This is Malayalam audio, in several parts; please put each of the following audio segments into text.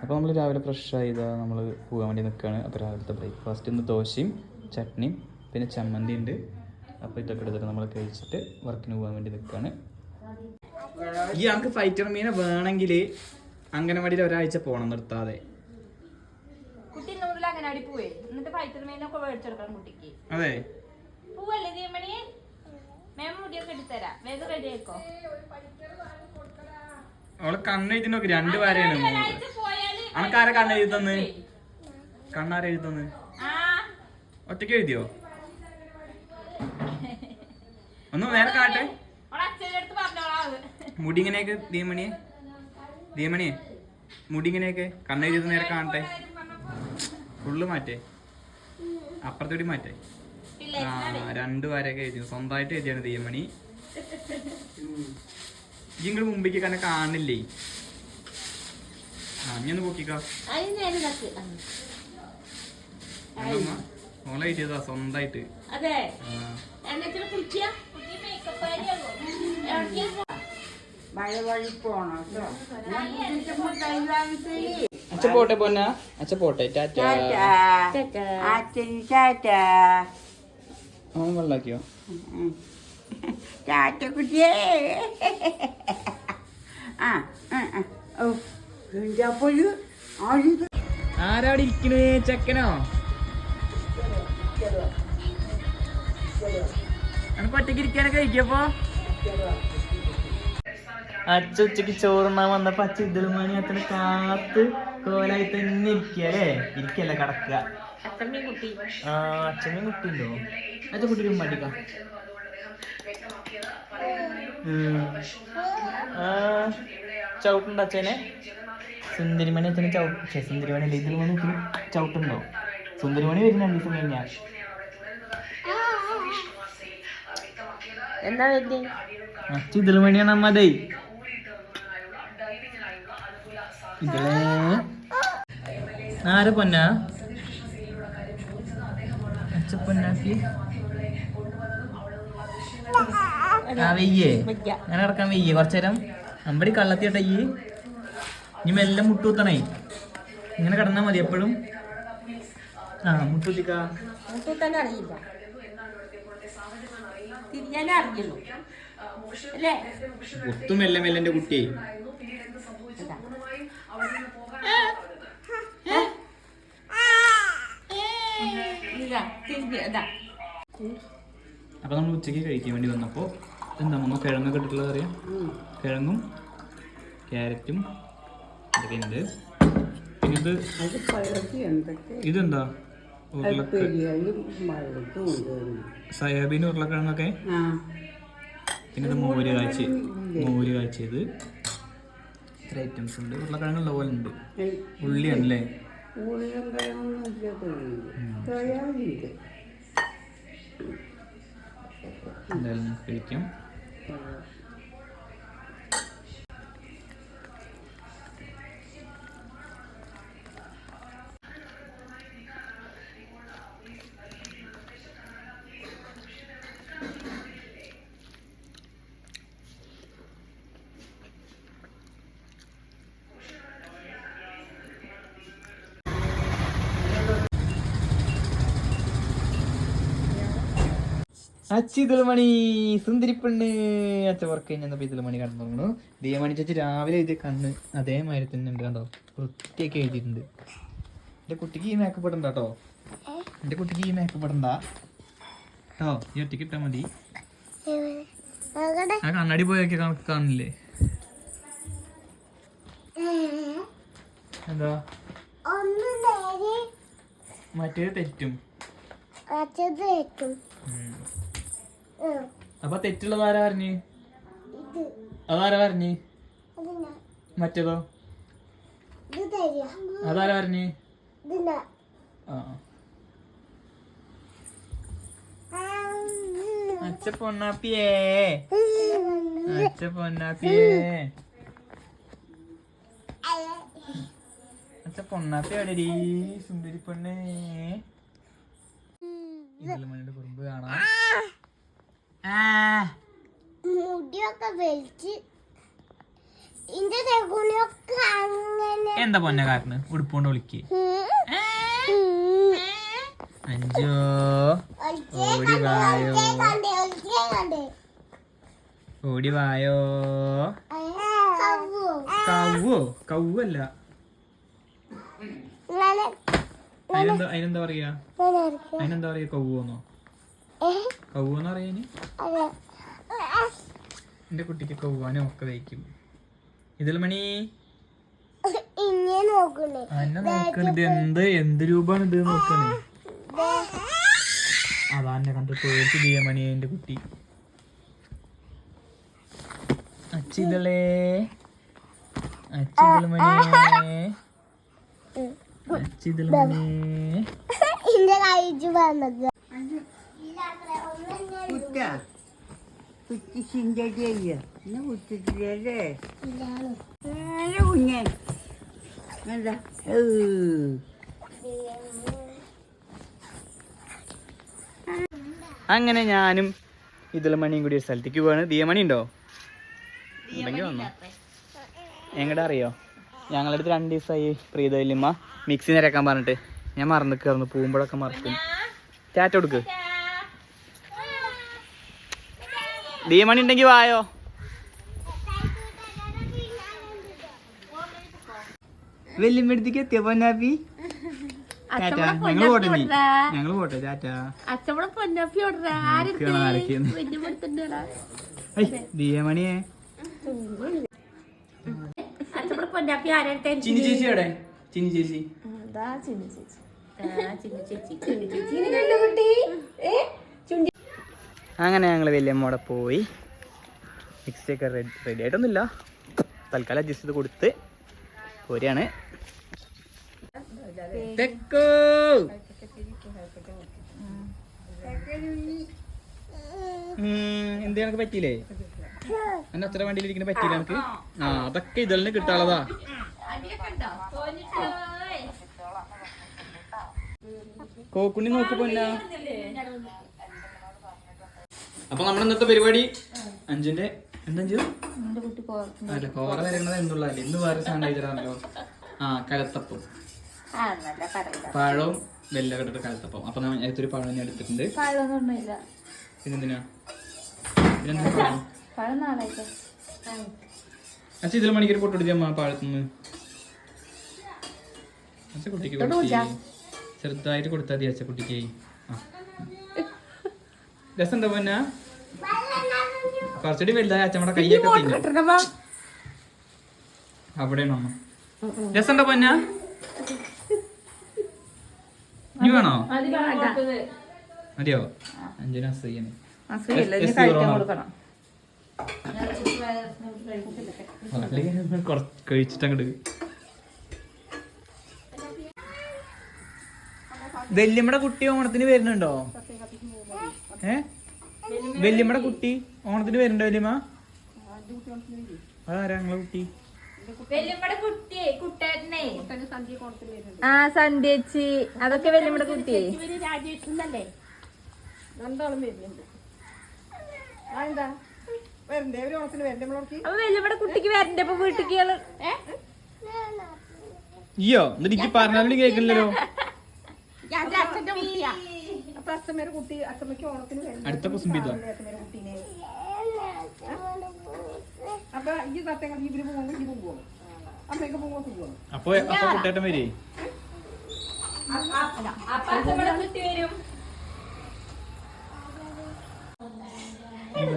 അപ്പോൾ നമ്മൾ രാവിലെ ഫ്രഷ് ഇതാ നമ്മൾ പോകാൻ വേണ്ടി നിൽക്കുകയാണ് അപ്പോൾ രാവിലത്തെ ബ്രേക്ക്ഫാസ്റ്റ് ഇന്ന് ദോശയും ചട്നിയും പിന്നെ ചമ്മന്തി ഉണ്ട് അപ്പോൾ ഇതൊക്കെ എടുത്തിട്ട് നമ്മൾ കഴിച്ചിട്ട് വർക്കിന് പോകാൻ വേണ്ടി നിൽക്കുകയാണ് ഈ ഞങ്ങൾക്ക് ഫൈറ്റർ മീനെ വേണമെങ്കിൽ അംഗനവാടിയിൽ ഒരാഴ്ച പോകണം നിർത്താതെ. കണ്ണു അതെ. അവളെ കണ്ണെഴുതി നോക്കി രണ്ട് വരെയാണ് പോയാൽ അനക്കാരെ കണ്ണെഴുതി തന്ന്. കണ്ണാരെ എഴുതി തന്ന്. ഒറ്റയ്ക്ക് എഴുതിയോ? ഒന്ന് നേരെ കാട്ടെ. മുടിങ്ങനെയൊക്കെ ദീമണിയെ ദീമണിയെ മുടിങ്ങനെയൊക്കെ കണ്ണെഴുതി നേരെ കാണട്ടെ ഫുള്ള് മാറ്റേ. അപ്പുറത്തോടി മാറ്റേ. ആ രണ്ടു വരെയൊക്കെ എഴുതി. സ്വന്തമായിട്ട് എഴുതിയാണ് ദീമണി ഇങ്ങൾ മുമ്പിക്ക് തന്നെ കാണില്ലേ ഒന്ന് പൊക്കിക്കോ ഓളെ എഴുതിയതാ സ്വന്തമായിട്ട്. അതെ. അച്ഛ പോട്ടെ പൊന്ന? അച്ഛ പോട്ടെ. അവൻ വെള്ളാക്കിയോ? ചാറ്റ കുട്ടിയേ. ആ ആ, ആ. ഓ. എന്താപ്പൊരു ആരും? ആരാവിടെ ഇരിക്കണേ ചെക്കനോ? പട്ടിക്ക് ഇരിക്കാനൊക്കെ കഴിക്കപ്പോ അച്ഛ ഉച്ചയ്ക്ക് ചോറുണ്ണാൻ വന്നപ്പോ അച്ഛ ഇതളുമണി അച്ഛനെ കാത്ത് കോലായി തന്നെ ഇരിക്കല്ലേ ഇരിക്കല്ല കടക്കുക ആ അച്ഛനും കുട്ടിയുണ്ടോ? അച്ഛൻ കുട്ടിക്ക് മടിക്കാം. ചവിട്ടുണ്ടോ അച്ഛനെ? സുന്ദരിമണി അച്ഛനെ ചവിട്ട് സുന്ദരിമണി അല്ലേ? ഇതിൽ മണി ചവിട്ടുണ്ടോ സുന്ദരിമണി വരുന്ന രണ്ട് ദിവസം കഴിഞ്ഞാ എന്താ അച്ഛ ഇതിൽ മണിയാണ് അമ്മതേ ഇതിലേ. ആരെ പൊന്നാ? അച്ഛ പൊന്നാക്കി. ആ വെയ്യേ. അങ്ങനെ കിടക്കാൻ വെയ്യേ. കുറച്ചേരം അമ്പടി കള്ളത്തിയട്ടെ ഈ ഇനി മെല്ലെ മുട്ടൂത്തണേ ഇങ്ങനെ കിടന്നാ മതി എപ്പോഴും. ആ മുട്ടൂത്തിക്ക തന്നെ അറിയില്ല. തിരിഞ്ഞാലേ അറിയുള്ളൂ. അല്ലേ? ഒത്തും മെല്ലെ മെല്ലെ കുട്ടിയെ. അപ്പൊ നമ്മൾ ഉച്ചയ്ക്ക് കഴിക്കാൻ വേണ്ടി വന്നപ്പോ എന്താ നമ്മൾ കിഴങ്ങൊക്കെ ഇട്ടിട്ടുള്ളത് അറിയാം? കിഴങ്ങും ക്യാരറ്റും ഇതൊക്കെ ഉണ്ട് പിന്നെ ഇത് ഇതെന്താ സോയാബീൻ ഉരുളക്കിഴങ്ങൊക്കെ? പിന്നെ ഇത് മോര് കാച്ചി മോര് കാച്ചിയത് ഇത്ര ഐറ്റംസ് ഉണ്ട്. ഉരുളക്കിഴങ്ങുള്ള പോലെ ഉണ്ട്. ഉള്ളിയാണല്ലേ? അല്ലേ എന്തായാലും കഴിക്കാം. അച്ചിതുളമണി സുന്ദരിപ്പെണ്ണ് അച്ഛ വർക്ക് കഴിഞ്ഞപ്പോ ഇതിലുമണി കണ്ടു തോന്നുന്നു. ദീയമണി ചേച്ചി രാവിലെ എഴുതിയ കണ്ണ് അതേമാതിരി തന്നെ ഉണ്ട് കണ്ടോ? വൃത്തിയൊക്കെ എഴുതിയിട്ടുണ്ട്. എന്റെ കുട്ടിക്ക് ഈ മേക്കപ്പ് ഇടണ്ട കേട്ടോ എന്റെ കുട്ടിക്ക് ഈ മേക്കപ്പ് ഇടണ്ട. കേട്ടോ ഈ ഒറ്റയ്ക്ക് ഇട്ടാ മതി. ആ കണ്ണാടി പോയൊക്കെ കണക്ക് കാണില്ലേ? എന്താ? മറ്റേത് തെറ്റും. ഉം. അപ്പൊ തെറ്റുള്ളത് ആരാ പറഞ്ഞ്? അതാരാ പറഞ്ഞ്? മറ്റേതോ? അതാരാ പറഞ്ഞ്? അച്ഛ പൊന്നാപ്പിയേ. അച്ഛ പൊന്നാപ്പിയേ. അച്ഛ പൊന്നാപ്പി എവിടെടി? സുന്ദരി പൊണ്ണേ ഇതെല്ലാം മണിയുടെ കുറുമ്പ് കാണാം. മുടിയൊക്കെ വലിച്ച് എന്താ പൊന്നെ കാരണം ഉടുപ്പോണ്ട് വിളിക്ക്. അഞ്ചോ. ഓടി വായോ. ഓടി വായോ. കവ്വോ? കവ്വല്ല. അതിനെന്താ അതിനെന്താ പറയാ? അതിനെന്താ പറയാ കവ്വോന്നോ? കവ്വോന്ന് പറയാന് എന്റെ കുട്ടിക്ക് കൗവാനും ഒക്കെ തയ്ക്കും ഇതിൽ മണി? അന്നെ നോക്കണ. എന്ത് എന്ത് രൂപാണ് ഇത് നോക്കണേ? അതാ എന്നെ കണ്ട് പേടിച്ച് ചെയ്യാൻ മണി എന്റെ കുട്ടി. അച്ചിതളേ അച്ചിതൾ മണിയേ അച്ചിതൾ മണിയേ കുറ്റ കുറ്റി ചിന്തടി അയ്യ എന്നെ കുറ്റിട്ടില്ലല്ലേ നല്ല കുഞ്ഞൻ എന്താ അങ്ങനെ ഞാനും ഇതിൽ മണിയും കൂടി ഒരു സ്ഥലത്തേക്ക് പോവാണ്. ദിയമണി ഉണ്ടോ? ഉണ്ടെങ്കിൽ വന്നു. എങ്ങടെ അറിയോ? ഞങ്ങളടുത്ത് രണ്ട് ദിവസമായി പ്രീത വല്യമ്മ മിക്സി നിരക്കാൻ പറഞ്ഞിട്ട്. ഞാൻ മറന്നു കയറുന്നു പോകുമ്പോഴൊക്കെ മറക്കും. ചാറ്റ കൊടുക്ക്. ദിയമണി ഉണ്ടെങ്കിൽ വായോ. വെല്ലുമ്പഴത്തേക്ക് എത്തിയ പൊന്നാപ്പി? ഞങ്ങൾ പോട്ടെ ഞങ്ങൾ പോട്ടെ ചിനി ചിനി ചേച്ചി അങ്ങനെ ഞങ്ങൾ വല്യമ്മോടെ പോയി. മിക്സി ഒക്കെ റെഡി റെഡി ആയിട്ടൊന്നുമില്ല. തൽക്കാലം അഡ്ജസ്റ്റ് ചെയ്ത് കൊടുത്ത് പോരാണ്. എന്ത് കണക്ക് പറ്റിയില്ലേ? എന്നെ അത്ര വണ്ടിയിൽ ഇരിക്കുന്ന പറ്റിയില്ല എനിക്ക് ആ അതൊക്കെ ഇതിൽ കിട്ടാളതാ കോക്കുണ്ണി നോക്കി പൊന്ന അപ്പൊ നമ്മൾ ഇന്നത്തെ പരിപാടി അഞ്ചിന്റെ എന്തഞ്ചു അല്ല കോറ വരുന്നത് എന്നുള്ള ഇന്ന് വേറെ കഴിച്ചിട്ടാണല്ലോ ആ കലത്തപ്പം. പഴവും വെല്ല കെട്ടിട്ട് കലത്തപ്പം. അപ്പൊ ഞാൻ ഏതൊരു പഴം ഞാൻ എടുത്തിട്ടുണ്ട്. പിന്നെന്തിനാ? പിന്നെന്തിനാ പഴം? അച്ഛൻ ഇതിൽ മണിക്കൂർ പൊട്ടെടുത്തി അമ്മ പഴത്തുനിന്ന് അച്ഛ കുട്ടിക്ക്. ചെറുതായിട്ട് കൊടുത്താൽ മതി അച്ഛ കുട്ടിക്ക്. ആ. പൊന്ന? കുറച്ചുകൂടി വലുതായ അച്ഛമ്മടെ കൈയൊക്കെ തിന്നു അവിടെയാണോ അമ്മ. രസമുണ്ടോ പൊന്ന? ഇനി വേണോ? മതിയോ? അഞ്ചിന് കഴിച്ചിട്ട് അങ്ങോട്ട് വെല്ലുമ്മടെ കുട്ടി ഓണത്തിന് വരുന്നുണ്ടോ? ഏ? വല്യമ്മയുടെ കുട്ടി. ഓണത്തിന് വരണ്ട വല്യമ്മ? അതാരാ ഞങ്ങളെ കുട്ടി? കുട്ടിയെ ആ സന്ധ്യച്ചി അതൊക്കെ വല്യമ്മടെ കുട്ടി? കുട്ടിക്ക് വരണ്ടേ? വീട്ടിക്ക്? അയ്യോ എന്നിട്ട് എനിക്ക് പറഞ്ഞാലും കേൾക്കില്ലല്ലോ അടുത്ത കുസുമ്പി ഇതോ അപ്പൊ അപ്പൊ കുട്ടേട്ടൻ വരേ? അപ്പൊ അച്ഛമ്മടെ കുട്ടി വരും.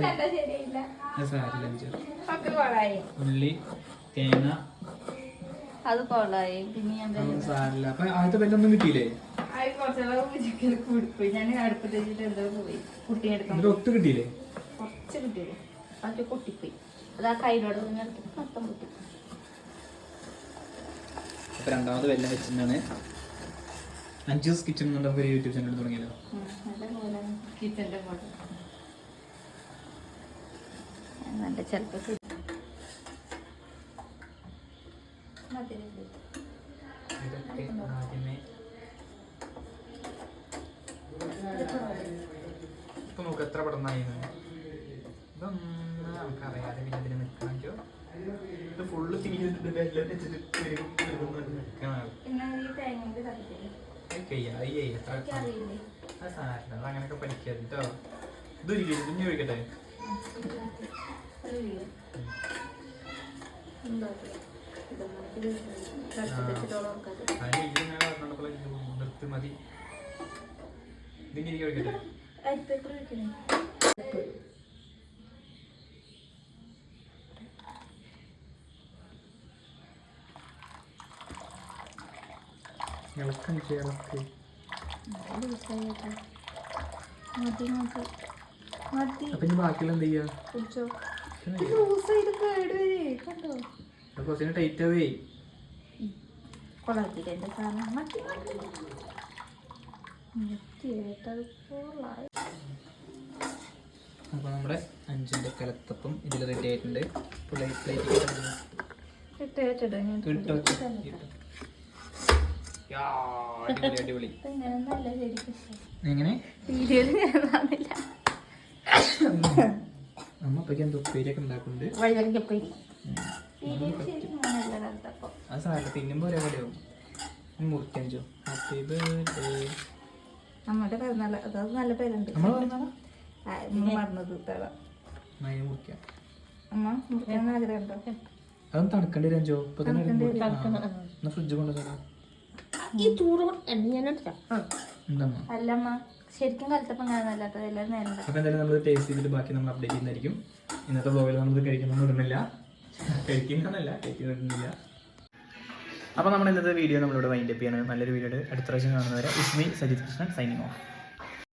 എന്താ ശരിയില്ല പോകും സാരില്ല അഞ്ച്. പത്ത് കോളായി ഉള്ളി തേങ്ങ. അത് കൊള്ളായി. പിന്നെ സാരില്ല. അപ്പൊ ആദ്യത്തെ ബെല്ലൊന്നും കിട്ടിയില്ലേ? അത് കുറച്ചുകൂടെ കൂടിപ്പോയി ഞാൻ അടുപ്പത്ത് വെച്ചിട്ട് എന്തോ പോയി. കുട്ടീനെ എടുക്കാൻ എന്നിട്ട് ഒട്ട് കിട്ടിയില്ലേ? കുറച്ച് കിട്ടിയത് അത് പൊട്ടിപ്പോയി. അത് ആ കയ്യിലോട് എടുത്ത് മൊത്തം പൊട്ടി. അപ്പൊ രണ്ടാമത് വെല്ലം വെച്ചിട്ടാണ്. അഞ്ചൂസ് കിച്ചൺ എന്നുള്ള ഒരു യൂട്യൂബ് ചാനൽ തുടങ്ങിയല്ലോ. കിച്ചന്റെ ഫോട്ടോ നല്ല ചിലപ്പോ അങ്ങനൊക്കെ പഠിക്കാം കേട്ടോ ഇതൊരിക്കലും കുഞ്ഞു ഒഴിക്കട്ടെ നിർത്തി മതി. ഇതിങ്ങനെ ഒഴിക്കട്ടെ ഇളക്കം ചെയ്യാം പിന്നെ ബാക്കിയുള്ള എന്ത് ചെയ്യാ ടൈറ്റ് ആവേ. കൊളാക്കിട്ട് എന്റെ സാധനം. മതി മതി. നിർത്തിയിട്ടത് പോളായി അപ്പൊ നമ്മുടെ അഞ്ചിന്റെ കലത്തപ്പം ഇതിൽ റെഡി ആയിട്ടുണ്ട്. പ്ലേറ്റ് അടിപൊളി എങ്ങനെ? അമ്മ അപ്പൊക്കെ എന്തോ ഉപ്പേരിയൊക്കെ ഉണ്ടാക്കുന്നുണ്ട്. അത് സാറില്ല തിന്നുമ്പോ ഹാപ്പി ബർത്ത്ഡേ നമ്മുടെ നല്ല പേരുണ്ട്. അതൊന്നും തണുക്കേണ്ടി ഇപ്പൊ ഫ്രിഡ്ജ് കൊണ്ടുവരാം ഈ ഞാൻ അല്ലമ്മ ശരിക്കും കലത്തപ്പം കാണാനല്ലാത്ത എല്ലാവരും നേരം അപ്പോൾ എന്തായാലും നമ്മൾ ടേസ്റ്റ് ചെയ്തിട്ട് ബാക്കി നമ്മൾ അപ്ഡേറ്റ് ചെയ്യുന്നതായിരിക്കും. ഇന്നത്തെ ബ്ലോഗിൽ നമ്മൾ കഴിക്കുന്നൊന്നും ഇടുന്നില്ല കഴിക്കുന്നല്ല കഴിക്കുന്നില്ല അപ്പൊ നമ്മൾ ഇന്നത്തെ വീഡിയോ നമ്മളിവിടെ വൈൻഡപ്പ് ചെയ്യണം. നല്ലൊരു വീഡിയോ അടുത്ത പ്രാവശ്യം കാണുന്നവരെ ഇസ്മി സജിത് കൃഷ്ണൻ സൈനിങ് ഓഫ്